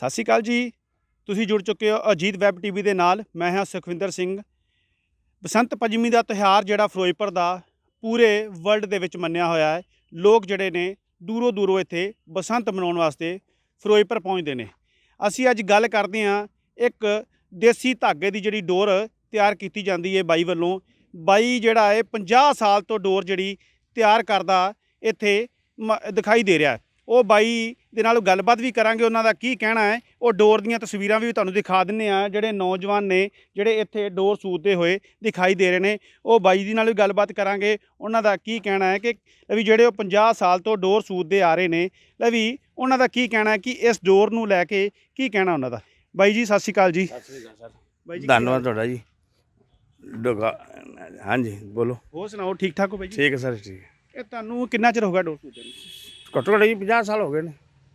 ਸਤਿ ਸ਼੍ਰੀ ਅਕਾਲ ਜੀ। ਤੁਸੀਂ ਜੁੜ ਚੁੱਕੇ ਹੋ ਅਜੀਤ ਵੈਬ ਟੀਵੀ ਦੇ ਨਾਲ। ਮੈਂ ਹਾਂ ਸੁਖਵਿੰਦਰ ਸਿੰਘ। ਬਸੰਤ ਪੰਚਮੀ ਦਾ ਤਿਉਹਾਰ ਜਿਹੜਾ ਫਿਰੋਜ਼ਪੁਰ ਦਾ ਪੂਰੇ ਵਰਲਡ ਦੇ ਵਿੱਚ ਮੰਨਿਆ ਹੋਇਆ ਹੈ। ਲੋਕ ਜਿਹੜੇ ਨੇ ਦੂਰੋਂ ਦੂਰੋਂ ਇੱਥੇ ਬਸੰਤ ਮਨਾਉਣ ਵਾਸਤੇ ਫਿਰੋਜ਼ਪੁਰ ਪਹੁੰਚਦੇ ਨੇ। ਅਸੀਂ ਅੱਜ ਗੱਲ ਕਰਦੇ ਹਾਂ ਇੱਕ ਦੇਸੀ ਧਾਗੇ ਦੀ ਜਿਹੜੀ ਡੋਰ ਤਿਆਰ ਕੀਤੀ ਜਾਂਦੀ ਹੈ ਬਾਈ ਵੱਲੋਂ। ਬਾਈ ਜਿਹੜਾ ਹੈ 50 ਸਾਲ ਤੋਂ ਡੋਰ ਜਿਹੜੀ ਤਿਆਰ ਕਰਦਾ ਇੱਥੇ ਮ- ਦਿਖਾਈ ਦੇ ਰਿਹਾ ਹੈ। ਉਹ ਬਾਈ ਦੇ ਨਾਲ ਗੱਲਬਾਤ ਵੀ ਕਰਾਂਗੇ ਉਹਨਾਂ ਦਾ ਕੀ ਕਹਿਣਾ ਹੈ। ਉਹ ਡੋਰ ਦੀਆਂ ਤਸਵੀਰਾਂ ਵੀ ਤੁਹਾਨੂੰ ਦਿਖਾ ਦਿੰਨੇ ਆ ਜਿਹੜੇ ਨੌਜਵਾਨ ਨੇ ਜਿਹੜੇ ਇੱਥੇ ਡੋਰ ਸੂਤਦੇ ਹੋਏ ਦਿਖਾਈ ਦੇ ਰਹੇ ਨੇ। ਉਹ ਬਾਈ ਦੀ ਨਾਲ ਵੀ ਗੱਲਬਾਤ ਕਰਾਂਗੇ ਉਹਨਾਂ ਦਾ ਕੀ ਕਹਿਣਾ ਹੈ ਕਿ ਵੀ ਜਿਹੜੇ ਉਹ 50 ਸਾਲ ਤੋਂ ਡੋਰ ਸੂਤਦੇ ਆ ਰਹੇ ਨੇ ਲੈ ਵੀ ਉਹਨਾਂ ਦਾ ਕੀ ਕਹਿਣਾ ਹੈ ਕਿ ਇਸ ਡੋਰ ਨੂੰ ਲੈ ਕੇ ਕੀ ਕਹਿਣਾ ਉਹਨਾਂ ਦਾ? ਬਾਈ ਜੀ ਸਤਿ ਸ਼੍ਰੀ ਅਕਾਲ ਜੀ। ਬਾਈ ਜੀ ਕੀ ਧੰਨਵਾਦ? ਤੁਹਾਡਾ ਜੀ। ਡੋਗਾ ਹਾਂਜੀ ਬੋਲੋ। ਹੋਰ ਸੁਣਾਓ ਠੀਕ ਠਾਕ ਹੋ ਬਾਈ ਜੀ? ਠੀਕ ਹੈ ਸਰ ਠੀਕ ਹੈ। ਇਹ ਤੁਹਾਨੂੰ ਕਿੰਨਾ ਚਿਰ ਹੋ ਗਿਆ ਡੋਰ ਸੂਤਦੇ ਨੂੰ? ਘੱਟੋ ਘੱਟ ਜੀ 50 ਸਾਲ ਹੋ ਗਏ ਨੇ।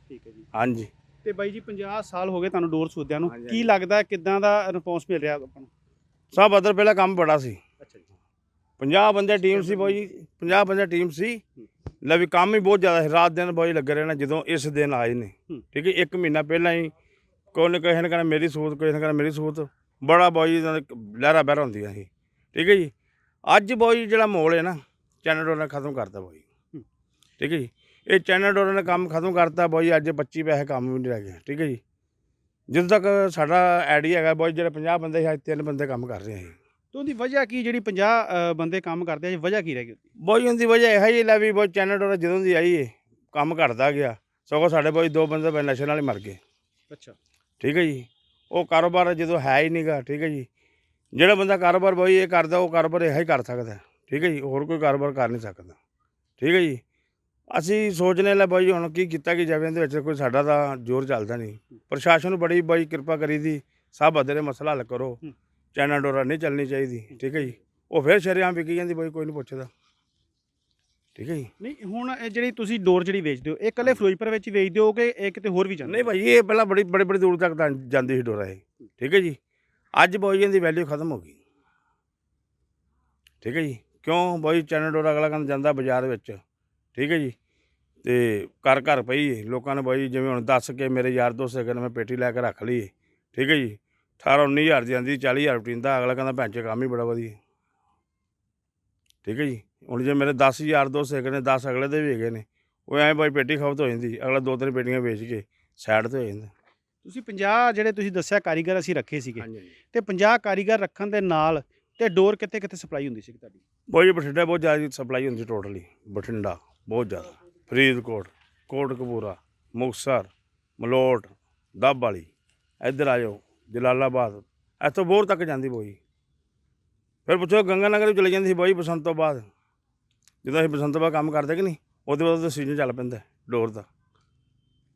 ਠੀਕ ਹੈ ਜੀ। ਹਾਂਜੀ। ਤੇ ਬਾਈ ਜੀ 50 ਸਾਲ ਹੋ ਗਏ ਤੁਹਾਨੂੰ ਡੋਰ ਸੂਤਦਿਆਂ ਨੂੰ। ਕੀ। ਲੱਗਦਾ ਕਿਦਾਂ ਦਾ ਰਿਸਪੌਂਸ ਮਿਲ ਰਿਹਾ ਆਪਾਂ ਨੂੰ? ਸਭ ਅਦਰ ਪਹਿਲਾਂ ਕੰਮ ਬੜਾ ਸੀ। ਅੱਛਾ ਜੀ। 50 ਬੰਦੇ ਟੀਮ ਸੀ ਬਾਈ ਜੀ 50 ਬੰਦੇ ਟੀਮ ਸੀ। ਲੈ ਵੀ ਕੰਮ ਹੀ ਬਹੁਤ ਜ਼ਿਆਦਾ ਸੀ। ਰਾਤ ਦਿਨ ਬਾਈ ਲੱਗੇ ਰਹਿਣਾ ਜਦੋਂ ਇਸ ਦਿਨ ਆਏ ਨੇ। ਠੀਕ ਹੈ ਇੱਕ ਮਹੀਨਾ ਪਹਿਲਾਂ ਹੀ ਕੋਈ ਨੇ ਕਿਸੇ ਨੇ ਕਹਿੰਦਾ ਮੇਰੀ ਸੂਤ ਕੋਈ ਨੇ ਕਹਿੰਦਾ ਮੇਰੀ ਸੂਤ ਬੜਾ ਬਾਈ ਲਹਿਰਾ ਬਹਿਰਾ ਹੁੰਦੀਆਂ ਸੀ। ਠੀਕ ਹੈ ਜੀ ਅੱਜ ਬਾਈ ਜਿਹੜਾ ਮੋਲ ਹੈ ਨਾ ਚੈਨਲ ਨੇ ਖਤਮ ਕਰਤਾ ਬਾਈ। ਠੀਕ ਹੈ ਜੀ ਇਹ ਚੈਨਲ ਡੋਰ ਨੇ ਕੰਮ ਖਤਮ ਕਰਤਾ ਬਾਈ ਅੱਜ 25 ਪੈਸੇ ਕੰਮ ਵੀ ਨਹੀਂ ਰਹਿ ਗਏ ਠੀਕ ਹੈ ਜੀ। ਜਦੋਂ ਤੱਕ ਸਾਡਾ ਆਈਡੀਆ ਹੈਗਾ ਬਾਈ ਜਿਹੜੇ 50 ਬੰਦੇ ਸੀ ਅੱਜ ਤਿੰਨ ਬੰਦੇ ਕੰਮ ਕਰ ਰਹੇ ਸੀ ਤੇ ਉਹਦੀ ਵਜ੍ਹਾ ਕੀ ਜਿਹੜੀ 50 ਅ, ਬੰਦੇ ਕੰਮ ਕਰਦੇ ਆ ਵਜ੍ਹਾ ਕੀ ਰਹਿ ਗਈ ਬਾਈ ਉਹਦੀ ਵਜ੍ਹਾ ਇਹ ਹੀ ਲੈ ਵੀ ਬਾਈ ਚੈਨਲ ਡੋਰ ਜਦੋਂ ਦੀ ਆਈ ਏ ਕੰਮ ਘਟਦਾ ਗਿਆ। ਸਗੋਂ ਸਾਡੇ ਬਾਈ ਦੋ ਬੰਦੇ ਬਾਈ ਨਸ਼ੇ ਨਾਲ ਹੀ ਮਰ ਗਏ। ਅੱਛਾ। ਠੀਕ ਹੈ ਜੀ। ਉਹ ਕਾਰੋਬਾਰ ਜਦੋਂ ਹੈ ਹੀ ਨਹੀਂਗਾ ਠੀਕ ਹੈ ਜੀ। ਜਿਹੜਾ ਬੰਦਾ ਕਾਰੋਬਾਰ ਬਾਈ ਇਹ ਕਰਦਾ ਉਹ ਕਾਰੋਬਾਰ ਇਹ ਹੀ ਕਰ ਸਕਦਾ। ਠੀਕ ਹੈ ਜੀ। ਹੋਰ ਕੋਈ ਕਾਰੋਬਾਰ ਕਰ ਨਹੀਂ ਸਕਦਾ। ਠੀਕ ਹੈ ਜੀ। ਅਸੀਂ ਸੋਚਨੇ ਲੈ ਬਾਈ ਹੁਣ ਕੀ ਕੀਤਾ ਕਿ ਜਾਵੇ ਇਹਦੇ ਵਿੱਚ ਕੋਈ ਸਾਡਾ ਤਾਂ ਜ਼ੋਰ ਚੱਲਦਾ ਨਹੀਂ। ਪ੍ਰਸ਼ਾਸਨ ਨੂੰ ਬੜੀ ਬਾਈ ਕਿਰਪਾ ਕਰੀ ਦੀ ਸਭ ਅਦਰੇ ਮਸਲਾ ਹੱਲ ਕਰੋ। ਚੈਨਲ ਡੋਰਾ ਨਹੀਂ ਚੱਲਣੀ ਚਾਹੀਦੀ ਠੀਕ ਹੈ ਜੀ? ਉਹ ਫਿਰ ਸ਼ਰੇਆਮ ਵਿਕੀ ਜਾਂਦੀ ਬਾਈ ਕੋਈ ਨਹੀਂ ਪੁੱਛਦਾ। ਠੀਕ ਹੈ ਜੀ? ਨਹੀਂ ਹੁਣ ਇਹ ਜਿਹੜੀ ਤੁਸੀਂ ਡੋਰ ਜਿਹੜੀ ਵੇਚਦੇ ਹੋ ਇਹ ਇਕੱਲੇ ਫਿਰੋਜ਼ਪੁਰ ਵਿੱਚ ਹੀ ਵੇਚਦੇ ਹੋ ਕਿ ਇਹ ਕਿਤੇ ਹੋਰ ਵੀ ਜਾਂਦੇ ਨਹੀਂ ਭਾਈ ਇਹ ਪਹਿਲਾਂ ਬੜੀ ਬੜੀ ਬੜੀ ਦੂਰ ਤੱਕ ਤਾਂ ਜਾਂਦੀ ਸੀ ਡੋਰਾ ਇਹ। ਠੀਕ ਹੈ ਜੀ? ਅੱਜ ਬੋਈਆਂ ਦੀ ਵੈਲਿਊ ਖਤਮ ਹੋ ਗਈ। ਠੀਕ ਹੈ ਜੀ? ਕਿਉਂ ਬੋਈ ਚੈਨਲ ਡੋਰਾ ਅਗਲਾ ਕਹਿੰਦਾ ਜਾਂਦਾ ਬਾਜ਼ਾਰ ਵਿੱਚ? ਠੀਕ ਹੈ ਜੀ? ਤੇ ਘਰ ਘਰ ਪਈ। ਲੋਕਾਂ ਨੇ ਬੋਈ ਜਿਵੇਂ ਹੁਣ ਦੱਸ ਕੇ ਮੇਰੇ ਯਾਰ ਦੋਸਤ ਕਹਿੰਦੇ ਮੈਂ ਪੇਟੀ ਲੈ ਕੇ ਰੱਖ ਲਈ। ਠੀਕ ਹੈ ਜੀ? 18 19000 ਦੀ ਆਂਦੀ 40000 ਪਟੀਂਦਾ ਅਗਲਾ ਕਹਿੰਦਾ ਭੈਣ ਚੋ ਕੰਮ ਹੀ ਬੜਾ ਵਧੀਆ। ਠੀਕ ਹੈ ਜੀ? ਹੁਣ ਜੇ ਮੇਰੇ 10 ਯਾਰ ਦੋਸਤ ਹੈਗੇ ਨੇ 10 ਅਗਲੇ ਦੇ ਵੀ ਹੈਗੇ ਨੇ ਉਹ ਐਂ ਬਾਈ ਪੇਟੀ ਖਪਤ ਹੋ ਜਾਂਦੀ ਅਗਲਾ ਦੋ ਤਿੰਨ ਪੇਟੀਆਂ ਵੇਚ ਕੇ ਸਾਈਡ ਤੇ ਹੋ ਜਾਂਦਾ। ਤੁਸੀਂ 50 ਜਿਹੜੇ ਤੁਸੀਂ ਦੱਸਿਆ ਕਾਰੀਗਰ ਅਸੀਂ ਰੱਖੇ ਸੀਗੇ ਤੇ 50 ਕਾਰੀਗਰ ਰੱਖਣ ਦੇ ਨਾਲ ਤੇ ਡੋਰ ਕਿੱਥੇ ਕਿੱਥੇ ਸਪਲਾਈ ਹੁੰਦੀ ਸੀ ਤੁਹਾਡੀ? ਬਹੁਤ ਜੀ ਬਠਿੰਡਾ ਬਹੁਤ ਜ਼ਿਆਦਾ ਸਪਲਾਈ ਹੁੰਦੀ ਟੋਟਲੀ ਬਠਿੰਡਾ। ਬਹੁਤ ਜ਼ਿਆਦਾ। ਫਰੀਦਕੋਟ ਕੋਟ ਕਪੂਰਾ ਮੁਕਤਸਰ ਮਲੋਟ ਦੱਬ ਵਾਲੀ ਇੱਧਰ ਆ ਜਾਓ ਜਲਾਲਾਬਾਦ। ਇੱਥੋਂ ਬੋਰ ਤੱਕ ਜਾਂਦੀ ਬੋਈ। ਫਿਰ ਪੁੱਛੋ ਗੰਗਾ ਨਗਰ ਵੀ ਚਲੇ ਜਾਂਦੀ ਸੀ ਬੋਈ ਬਸੰਤ ਤੋਂ ਬਾਅਦ। ਜਦੋਂ ਅਸੀਂ ਬਸੰਤ ਤੋਂ ਬਾਅਦ ਕੰਮ ਕਰਦੇ ਕਿ ਨਹੀਂ ਉਹਦੇ ਬਾਅਦ ਤਾਂ ਸੀਜ਼ਨ ਚੱਲ ਪੈਂਦਾ ਡੋਰ ਦਾ।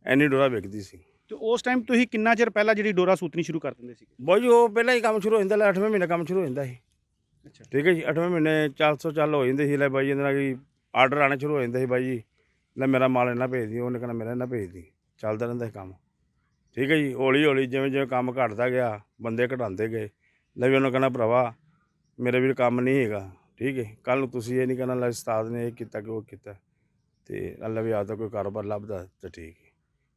ਐਨੀ ਡੋਰਾ ਵਿਕਦੀ ਸੀ। ਤੇ ਉਸ ਟਾਈਮ ਤੁਸੀਂ ਕਿੰਨਾ ਚਿਰ ਪਹਿਲਾਂ ਜਿਹੜੀ ਡੋਰਾ ਸੂਤਣੀ ਸ਼ੁਰੂ ਕਰ ਦਿੰਦੇ ਸੀਗੇ? ਬੋਈ ਉਹ ਪਹਿਲਾਂ ਹੀ ਕੰਮ ਸ਼ੁਰੂ ਹੋ ਜਾਂਦਾ 8ਵੇਂ ਮਹੀਨੇ ਕੰਮ ਸ਼ੁਰੂ ਹੋ ਜਾਂਦਾ ਸੀ। ਅੱਛਾ। ਠੀਕ ਹੈ ਜੀ 8ਵੇਂ ਮਹੀਨੇ 400 ਚੱਲ ਹੋ ਜਾਂਦੇ ਸੀ ਲੈ ਬਾਈ ਇਹਦੇ ਨਾਲ ਕਿ ਆਰਡਰ ਆਣੇ ਸ਼ੁਰੂ ਹੋ ਜਾਂਦੇ ਸੀ ਬਾਈ ਜੀ। ਲੈ ਮੇਰਾ ਮਾਲ ਇਹਨਾਂ ਭੇਜ ਦੀ ਉਹਨੇ ਕਹਿੰਦਾ ਮੇਰਾ ਇਹਨਾਂ ਭੇਜ ਦੀ ਚੱਲਦਾ ਰਹਿੰਦਾ ਸੀ ਕੰਮ। ਠੀਕ ਹੈ ਜੀ ਹੌਲੀ ਹੌਲੀ ਜਿਵੇਂ ਜਿਵੇਂ ਕੰਮ ਘਟਦਾ ਗਿਆ ਬੰਦੇ ਘਟਾਉਂਦੇ ਗਏ। ਲੈ ਵੀ ਉਹਨੂੰ ਕਹਿੰਦਾ ਭਰਾਵਾ ਮੇਰੇ ਵੀ ਕੰਮ ਨਹੀਂ ਹੈਗਾ। ਠੀਕ ਹੈ ਕੱਲ ਨੂੰ ਤੁਸੀਂ ਇਹ ਨਹੀਂ ਕਹਿਣਾ ਲੈ ਉਸਤਾਦ ਨੇ ਇਹ ਕੀਤਾ ਕਿ ਉਹ ਕੀਤਾ। ਤੇ ਅੱਲਾ ਵੀ ਆਪਦਾ ਕੋਈ ਕਾਰੋਬਾਰ ਲੱਭਦਾ ਤਾਂ ਠੀਕ ਹੈ।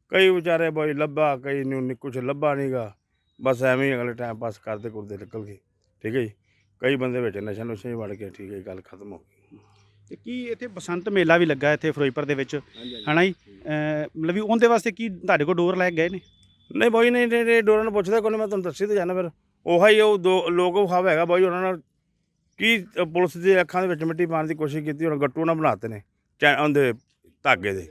ਕਈ ਵਿਚਾਰੇ ਬਾਈ ਲੱਭਾ ਕਈ ਨੂੰ ਨੀ- ਕੁਛ ਲੱਭਾ ਨਹੀਂਗਾ ਬਸ ਐਵੇਂ ਹੀ ਅਗਲੇ ਟਾਈਮ ਪਾਸ ਕਰਦੇ ਕਰਦੇ ਨਿਕਲ ਗਏ। ਠੀਕ ਹੈ ਜੀ ਕਈ ਬੰਦੇ ਵਿੱਚ ਨਸ਼ਾ ਨੁਸ਼ਾ ਹੀ ਵੜ ਕੇ ਠੀਕ ਹੈ ਜੀ, ਗੱਲ ਖਤਮ ਹੋ ਗਈ। ਤੇ ਕੀ ਇੱਥੇ ਬਸੰਤ ਮੇਲਾ ਵੀ ਲੱਗਾ ਇੱਥੇ ਫਿਰੋਜ਼ਪੁਰ ਦੇ ਵਿੱਚ? ਹਨਾ ਜੀ? ਅਹ ਮਤਲਬ ਵੀ ਉਹਦੇ ਵਾਸਤੇ ਕੀ ਤੁਹਾਡੇ ਕੋਲ ਡੋਰ ਲੈ ਕੇ ਗਏ ਨੇ? ਨਹੀਂ ਬਾਈ ਨਹੀਂ ਨਹੀਂ ਨਹੀਂ, ਡੋਰਾਂ ਨੂੰ ਪੁੱਛਦਾ ਕੋਈ ਮੈਂ ਤੁਹਾਨੂੰ ਦੱਸੀ ਤਾਂ ਜਾਣਾ ਫਿਰ। ਉਹਾ ਹੀ ਉਹ ਦੋ ਲੋਕ ਵਿਖਾਵਾ ਹੈਗਾ ਬਾਈ ਉਹਨਾਂ ਨਾਲ ਕੀ ਅ, ਪੁਲਿਸ ਦੀ ਅੱਖਾਂ ਦੇ ਵਿੱਚ ਮਿੱਟੀ ਪਾਉਣ ਦੀ ਕੋਸ਼ਿਸ਼ ਕੀਤੀ ਉਹਨਾਂ ਗੱਟੂ ਨਾਲ ਬਣਾਤੇ ਨੇ ਚੈ ਉਹਦੇ ਧਾਗੇ ਦੇ।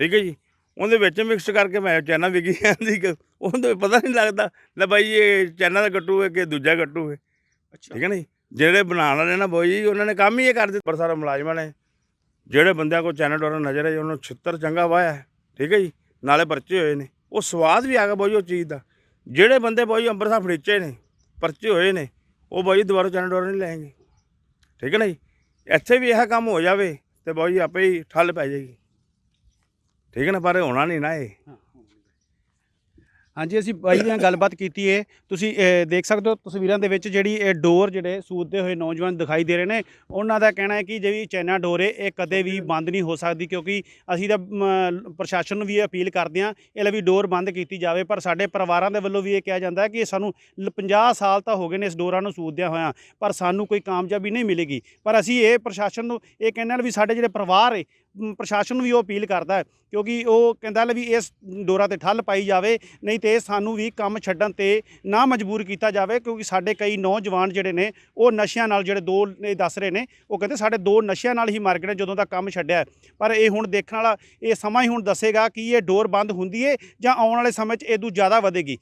ਠੀਕ ਹੈ ਜੀ? ਉਹਦੇ ਵਿੱਚ ਮਿਕਸ ਕਰਕੇ ਮੈਂ ਚੈਨਾ ਵਿਕੀ ਜਾਂਦੀ ਕਿ ਉਹਦੇ ਪਤਾ ਨਹੀਂ ਲੱਗਦਾ ਲੈ ਬਾਈ ਇਹ ਚੈਨਾ ਦਾ ਗੱਟੂ ਹੈ ਕਿ ਦੂਜਾ ਗੱਟੂ ਹੈ। ਅੱਛਾ। ਠੀਕ ਹੈ ਨਾ ਜੀ? ਜਿਹੜੇ ਬਣਾਉਣ ਵਾਲੇ ਨਾ ਬਾਈ ਜੀ ਉਹਨਾਂ ਨੇ ਕੰਮ ਹੀ ਇਹ ਕਰ ਦਿੱਤਾ। ਪਰ ਸਾਰਾ ਮੁਲਾਜ਼ਮਾਂ ਨੇ। ਜਿਹੜੇ ਬੰਦਿਆਂ ਕੋਲ ਚੈਨਲ ਡੋਰ ਨਜ਼ਰ ਹੈ ਉਹਨੂੰ ਛਿੱਤਰ ਚੰਗਾ ਵਾਇਆ ਠੀਕ ਹੈ ਜੀ? ਨਾਲੇ ਪਰਚੇ ਹੋਏ ਨੇ। ਉਹ ਸਵਾਦ ਵੀ ਆ ਗਿਆ ਬਾਈ ਉਹ ਚੀਜ਼ ਦਾ। ਜਿਹੜੇ ਬੰਦੇ ਬਾਈ ਅੰਮ੍ਰਿਤਸਰ ਫੜੀਚੇ ਨੇ, ਪਰਚੇ ਹੋਏ ਨੇ, ਉਹ ਬਾਈ ਦੁਬਾਰਾ ਚੈਨਲ ਡੋਰ ਨਹੀਂ ਲੈਣਗੇ। ਠੀਕ ਹੈ ਨਾ ਜੀ? ਇੱਥੇ ਵੀ ਇਹ ਕੰਮ ਹੋ ਜਾਵੇ ਤੇ ਬਾਈ ਆਪੇ ਹੀ ਠੱਲ ਪੈ ਜਾਏਗੀ। ਠੀਕ ਹੈ ਨਾ? ਪਰ ਹੋਣਾ ਨਹੀਂ ਨਾ ਇਹ। ਹਾਂਜੀ ਅਸੀਂ ਬਾਈ ਨਾਲ ਗੱਲਬਾਤ ਕੀਤੀ ਹੈ ਤੁਸੀਂ ਅਹ, ਦੇਖ ਸਕਦੇ ਹੋ ਤਸਵੀਰਾਂ ਦੇ ਵਿੱਚ ਜਿਹੜੀ ਇਹ ਡੋਰ ਜਿਹੜੇ ਸੂਦਦੇ ਹੋਏ ਨੌਜਵਾਨ ਦਿਖਾਈ ਦੇ ਰਹੇ ਨੇ ਉਹਨਾਂ ਦਾ ਕਹਿਣਾ ਹੈ ਕਿ ਜਿਹੜੀ ਚੈਨਾ ਡੋਰ ਏ ਇਹ ਕਦੇ ਵੀ ਬੰਦ ਨਹੀਂ ਹੋ ਸਕਦੀ ਕਿਉਂਕਿ ਅਸੀਂ ਤਾਂ ਮ, ਪ੍ਰਸ਼ਾਸਨ ਨੂੰ ਵੀ ਇਹ ਅਪੀਲ ਕਰਦੇ ਹਾਂ ਇਹ ਲਈ ਵੀ ਡੋਰ ਬੰਦ ਕੀਤੀ ਜਾਵੇ। ਪਰ ਸਾਡੇ ਪਰਿਵਾਰਾਂ ਦੇ ਵੱਲੋਂ ਵੀ ਇਹ ਕਿਹਾ ਜਾਂਦਾ ਹੈ ਕਿ ਸਾਨੂੰ ਲ- 50 ਸਾਲ ਤਾਂ ਹੋ ਗਏ ਨੇ ਇਸ ਡੋਰਾਂ ਨੂੰ ਸੂਦਦਿਆਂ ਹੋਇਆਂ ਪਰ ਸਾਨੂੰ ਕੋਈ ਕਾਮਯਾਬੀ ਨਹੀਂ ਮਿਲੇਗੀ। ਪਰ ਅਸੀਂ ਇਹ ਪ੍ਰਸ਼ਾਸਨ ਨੂੰ ਇਹ ਕਹਿੰਦੇ ਹਾਂ ਵੀ ਸਾਡੇ ਜਿਹੜੇ ਪਰਿਵਾਰ ਏ ਪ੍ਰਸ਼ਾਸਨ ਨੂੰ ਵੀ ਉਹ ਅਪੀਲ ਕਰਦਾ ਹੈ, ਕਿਉਂਕਿ ਉਹ ਕਹਿੰਦਾ ਲੈ ਵੀ ਇਸ ਡੋਰਾਂ ਤੇ ਠੱਲ ਪਾਈ ਜਾਵੇ, ਨਹੀਂ ਤੇ ਸਾਨੂੰ ਵੀ ਕੰਮ ਛੱਡਣ ਤੇ ਨਾ ਮਜਬੂਰ ਕੀਤਾ ਜਾਵੇ, ਕਿਉਂਕਿ ਸਾਡੇ ਕਈ ਨੌਜਵਾਨ ਜਿਹੜੇ ਨੇ, ਉਹ ਨਸ਼ਿਆਂ ਨਾਲ ਜਿਹੜੇ ਦੋ ਨੇ ਦੱਸ ਰਹੇ ਨੇ, ਉਹ ਕਹਿੰਦੇ ਸਾਡੇ ਦੋ ਨਸ਼ਿਆਂ ਨਾਲ ਹੀ ਮਰ ਗਏ ਨੇ ਜਦੋਂ ਦਾ ਕੰਮ ਛੱਡਿਆ ਪਰ ਇਹ ਹੁਣ ਦੇਖਣ ਵਾਲਾ, ਇਹ ਸਮਾਂ ਹੀ ਹੁਣ ਦੱਸੇਗਾ ਕਿ ਇਹ ਡੋਰ ਬੰਦ ਹੁੰਦੀ ਏ ਜਾਂ ਆਉਣ ਵਾਲੇ ਸਮੇਂ 'ਚ ਇਹ ਇਦੋਂ ਜ਼ਿਆਦਾ ਵਧੇਗੀ।